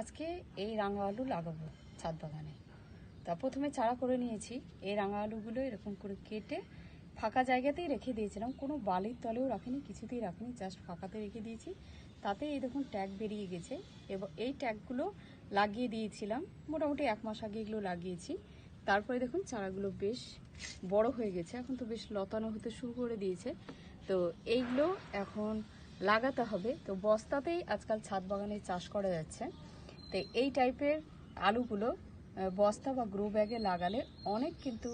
আজকে এই রাঙা আলু লাগাবো ছাদ বাগানে। তা প্রথমে চারা করে নিয়েছি। এই রাঙা আলুগুলো এরকম করে কেটে ফাঁকা জায়গাতেই রেখে দিয়েছিলাম। কোনো বালির তলেও রাখিনি, কিছুতেই রাখিনি জাস্ট ফাঁকাতে রেখে দিয়েছি। তাতে এই দেখুন ট্যাগ বেরিয়ে গেছে এবং এই ট্যাগগুলো লাগিয়ে দিয়েছিলাম। মোটামুটি এক মাস আগে এগুলো লাগিয়েছি। তারপরে দেখুন চারাগুলো বেশ বড় হয়ে গেছে। এখন তো বেশ লতানো হতে শুরু করে দিয়েছে। তো এইগুলো এখন লাগাতে হবে। তো বস্তাতেই আজকাল ছাদ বাগানে চাষ করা যাচ্ছে। তো এই টাইপের আলুগুলো বস্তা বা গ্রো ব্যাগে লাগালে অনেক কিন্তু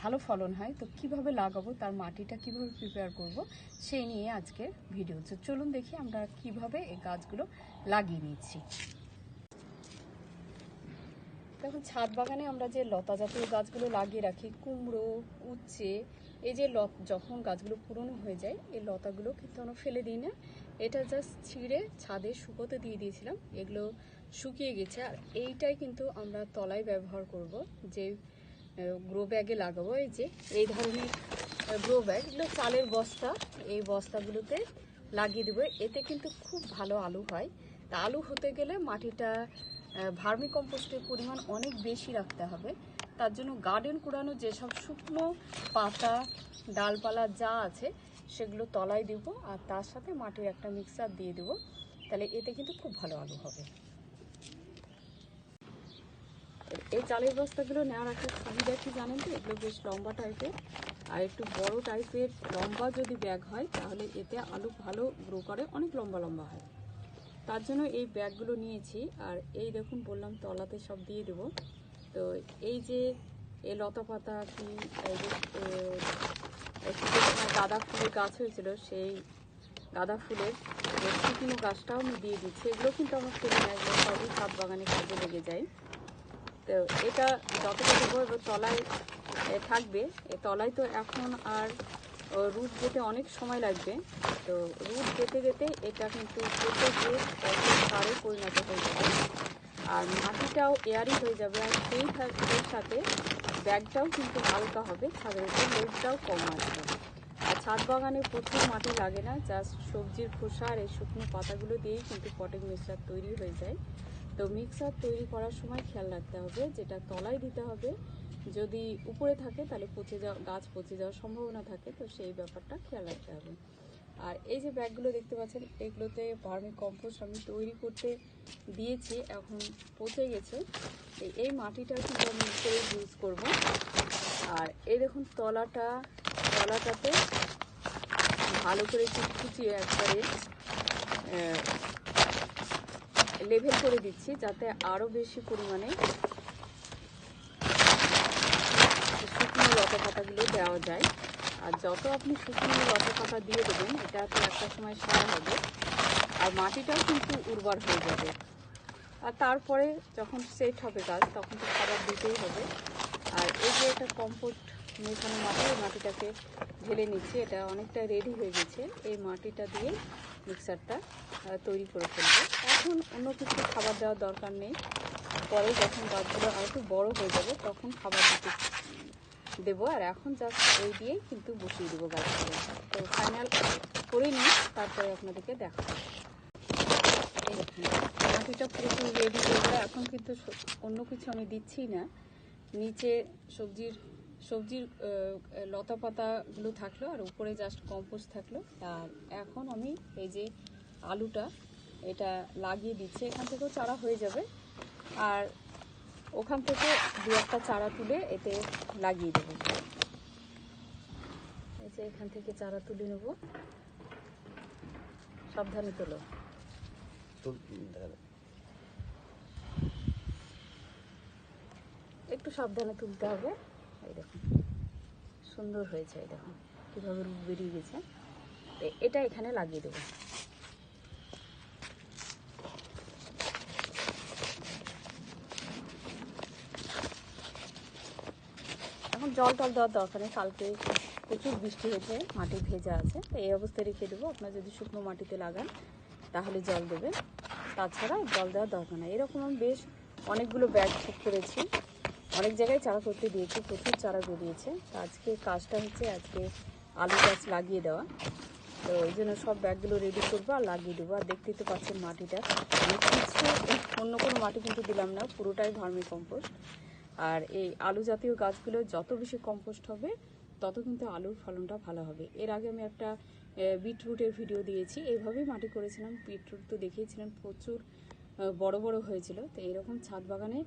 ভালো ফলন হয়। তো কীভাবে লাগাবো, তার মাটিটা কীভাবে প্রিপেয়ার করব সেই নিয়ে আজকে ভিডিও তো চলুন দেখি আমরা কীভাবে এই গাছগুলো লাগিয়ে নিচ্ছি। দেখুন, ছাদ বাগানে আমরা যে লতা জাতীয় গাছগুলো লাগিয়ে রাখি, কুমড়ো, উচ্ছে, এই যে লত, যখন গাছগুলো পুরনো হয়ে যায়, এই লতাগুলো কিন্তু আমরা ফেলে দিই না। এটা জাস্ট ছিঁড়ে ছাদে শুকোতে দিয়ে দিয়েছিলাম। এগুলো শুকিয়ে গেছে। আর এইটাই কিন্তু আমরা তলায় ব্যবহার করব, যে গ্রো ব্যাগে লাগাবো। এই যে, এই ধরনের গ্রো ব্যাগ এগুলো চালের বস্তা। এই বস্তাগুলোতে লাগিয়ে দেবো। এতে কিন্তু খুব ভালো আলু হয়। তা আলু হতে গেলে মাটিটা ভার্মি কম্পোস্টের পরিমাণ অনেক বেশি রাখতে হবে। তার জন্য গার্ডেন কুড়ানো যেসব শুকনো পাতা, ডালপালা যা আছে, সেগুলো তলায় দেব। আর তার সাথে মাটির একটা মিক্সার দিয়ে দেবো। তাহলে এতে কিন্তু খুব ভালো আলু হবে। এই চালের বস্তাগুলো নেওয়ার একটা সুবিধা কি জানেন তো? এগুলো বেশ লম্বা টাইপের আর একটু বড় টাইপের লম্বা যদি ব্যাগ হয়, তাহলে এতে আলু ভালো গ্রো করে, অনেক লম্বা লম্বা হয়। তার জন্য এই ব্যাগগুলো নিয়েছি। আর এই দেখুন, বললাম তলাতে সব দিয়ে দেবো। তো এই যে, এই লতা পাতা কি গাঁদা ফুলের গাছ হয়েছিল, সেই গাঁদা ফুলের শুকনো গাছটাও আমি দিয়ে দিচ্ছি। এগুলো কিন্তু আমার ফেলে সবই ছাদ বাগানে কাজে লেগে যায়। তো এটা যতটা দেবো তলায় থাকবে। তলায় তো এখন আর রুট যেতে অনেক সময় লাগবে। তো রুট যেতে যেতে এটা কিন্তু একটা সারে পরিণত হয়ে যাবে। আর মাটিটাও এয়ারি হয়ে যাবে। আর সেই সেই সাথে ব্যাগটাও কিন্তু হালকা হবে। ছাদের উপর লোডটাও কম আসবে। আর ছাদ বাগানে প্রচুর মাটি লাগে না। জাস্ট সবজির খোসা আর এই শুকনো পাতাগুলো দিয়েই কিন্তু পটিং মিক্সার তৈরি হয়ে যায়। তো মিক্সার তৈরি করার সময় খেয়াল রাখতে হবে, যেটা তলায় দিতে হবে। যদি উপরে থাকে, তাহলে পচে যাওয়া, গাছ পচে যাওয়ার সম্ভাবনা থাকে, তো সেই ব্যাপারটা খেয়াল রাখতে হবে। আর এই যে ব্যাগগুলো দেখতে পাচ্ছেন, এগুলোতে ভার্মি কম্পোস্ট আমি তৈরি করতে দিয়েছি, এখন পচে গেছে। এই- মাটিটা কিন্তু আমি করে ইউজ করব। আর এই দেখুন, তলাটা, তলাটাতে ভালো করে কুচিয়ে একবারে লেভেল করে দিচ্ছি যাতে আরও বেশি পরিমাণে শুকনো লতা পাতাগুলো দেওয়া যায়। আর যত আপনি শুকনো লতা পাতা দিয়ে দেবেন এটা তো একটা সময় সার হবে। আর মাটিটাও কিন্তু উর্বর হয়ে যাবে। আর তারপরে যখন সেট হবে গাছ, তখন তো খাবার দিতেই হবে। আর এই যে একটা কম্পোস্ট মেশানো মাটি মাটিটাকে ঢেলে নিচ্ছি। এটা অনেকটা রেডি হয়ে গেছে। এই মাটিটা দিয়ে মিক্সারটা তৈরি করে ফেলব। এখন অন্য কিছু খাবার দেওয়ার দরকার নেই। পরে যখন গাছগুলো আর একটু বড় হয়ে যাবে, তখন খাবার দিতে দেবো। আর এখন জাস্ট এই দিয়েই কিন্তু বসিয়ে দেবো গাছগুলো। তো ফাইনাল করে নিই, তারপরে আপনাদেরকে দেখাবো। মাটিটা পুরোপুরি রেডি যায় এখন কিন্তু অন্য কিছু আমি দিচ্ছি না। নিচে সবজির সবজির লতা পাতাগুলো থাকল আর উপরে জাস্ট কম্পোস্ট থাকল। আর এখন আমি এই যে আলুটা এটা লাগিয়ে দিচ্ছি। এখান থেকেও চারা হয়ে যাবে। আর ওখান থেকে দু একটা চারা তুলে এতে লাগিয়ে দেবো। এই যে এখান থেকে চারা তুলে নেব। সাবধানে তোলো। একটু সাবধানে তুলতে হবে। দেখুন সুন্দর হয়েছে দেখুন। কীভাবে রূপ বেরিয়ে গেছে। এটা এখানে লাগিয়ে দেবো। এখন জল টল দেওয়ার দরকার নেই। কালকে প্রচুর বৃষ্টি হয়েছে, মাটি ভেজা আছে। তো এই অবস্থায় রেখে দেবো। আপনার যদি শুকনো মাটিতে লাগান, তাহলে জল দেবে। তাছাড়া জল দেওয়ার দরকার নেই। এরকম আমি বেশ অনেকগুলো ব্যাগ ঠিক করেছি। অনেক জায়গায় চারা করতে দিয়েছি, প্রচুর চারা তো আজকে কাজটা হচ্ছে আজকে আলু গাছ লাগিয়ে দেওয়া। তো ওই জন্য সব ব্যাগগুলো রেডি করব আর লাগিয়ে দেবো। আর দেখতেই তো পাচ্ছেন মাটিটা। কিছু অন্য কোনো মাটি কিন্তু দিলাম না, পুরোটাই ভার্মি কম্পোস্ট। আর এই আলু জাতীয় গাছগুলো যত বেশি কম্পোস্ট হবে, তত কিন্তু আলুর ফলনটা ভালো হবে। এর আগে আমি একটা বিটরুটের ভিডিও দিয়েছি। এইভাবেই মাটি করেছিলাম। বিটরুট তো দেখিয়েছিলেন প্রচুর বড় বড় হয়েছিল। তো এরকম ছাদ বাগানে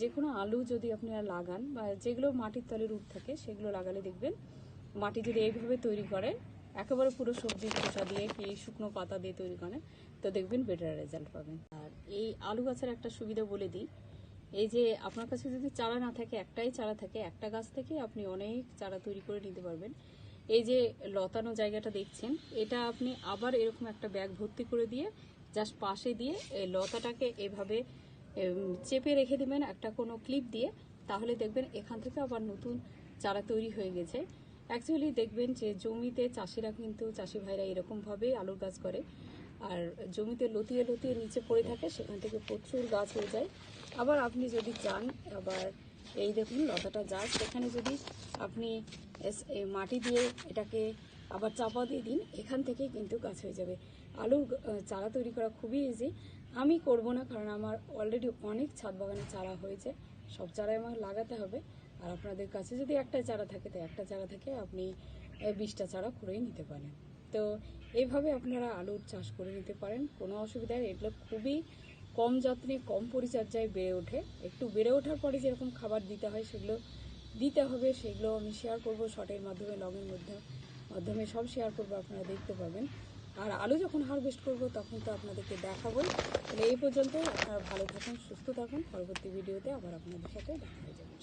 যে কোনো আলু যদি আপনারা লাগান বা যেগুলো মাটির তলে রূপ থাকে, সেগুলো লাগালে দেখবেন মাটি যদি এইভাবে তৈরি করেন, একেবারে পুরো সবজি খোসা দিয়ে কি শুকনো পাতা দিয়ে তৈরি করেন, তো দেখবেন বেটার রেজাল্ট পাবেন। আর এই আলু গাছের একটা সুবিধা বলে দিই, এই যে আপনার কাছে যদি চারা না থাকে, একটাই চারা থাকে, একটা গাছ থেকে আপনি অনেক চারা তৈরি করে নিতে পারবেন। এই যে লতানো জায়গাটা দেখছেন, এটা আপনি আবার এরকম একটা ব্যাগ ভর্তি করে দিয়ে জাস্ট পাশে দিয়ে এই লতাটাকে এভাবে চেপে রেখে দেবেন একটা কোনো ক্লিপ দিয়ে, তাহলে দেখবেন এখান থেকে আবার নতুন চারা তৈরি হয়ে গেছে। অ্যাকচুয়ালি দেখবেন যে জমিতে চাষিরা কিন্তু, চাষি ভাইরা এরকমভাবেই আলুর গাছ করে। আর জমিতে লতিয়ে লতিয়ে নিচে পড়ে থাকে, সেখান থেকে প্রচুর গাছ হয়ে যায়। আবার আপনি যদি চান আবার এই দেখুন লতাটা গাছ সেখানে যদি আপনি মাটি দিয়ে এটাকে আবার চাপা দিয়ে দিন, এখান থেকে কিন্তু গাছ হয়ে যাবে। আলুর চারা তৈরি করা খুবই ইজি আমি করব না, কারণ আমার অলরেডি অনেক ছাদ বাগানে চারা হয়েছে। সব চারাই আমার লাগাতে হবে। আর আপনাদের কাছে যদি একটা চারা থাকে, তো একটা চারা থেকে আপনি বিশটা চারা করেই নিতে পারেন। তো এইভাবে আপনারা আলুর চাষ করে নিতে পারেন। কোনো অসুবিধা নেই। এগুলো খুবই কম যত্নে, কম পরিচর্যায় বেড়ে ওঠে। একটু বেড়ে ওঠার পরে যেরকম খাবার দিতে হয়, সেগুলো দিতে হবে। সেগুলো আমি শেয়ার করব শর্টের মাধ্যমে লগের মধ্যে। মাধ্যমে সব শেয়ার করব, আপনারা দেখতে পাবেন। আর আলু যখন হারভেস্ট করব, তখন তো আপনাদেরকে দেখাবো তাহলে এই পর্যন্ত আপনারা ভালো থাকুন, সুস্থ থাকুন। পরবর্তী ভিডিওতে আবার আপনাদের সাথে দেখা হয়ে যাবে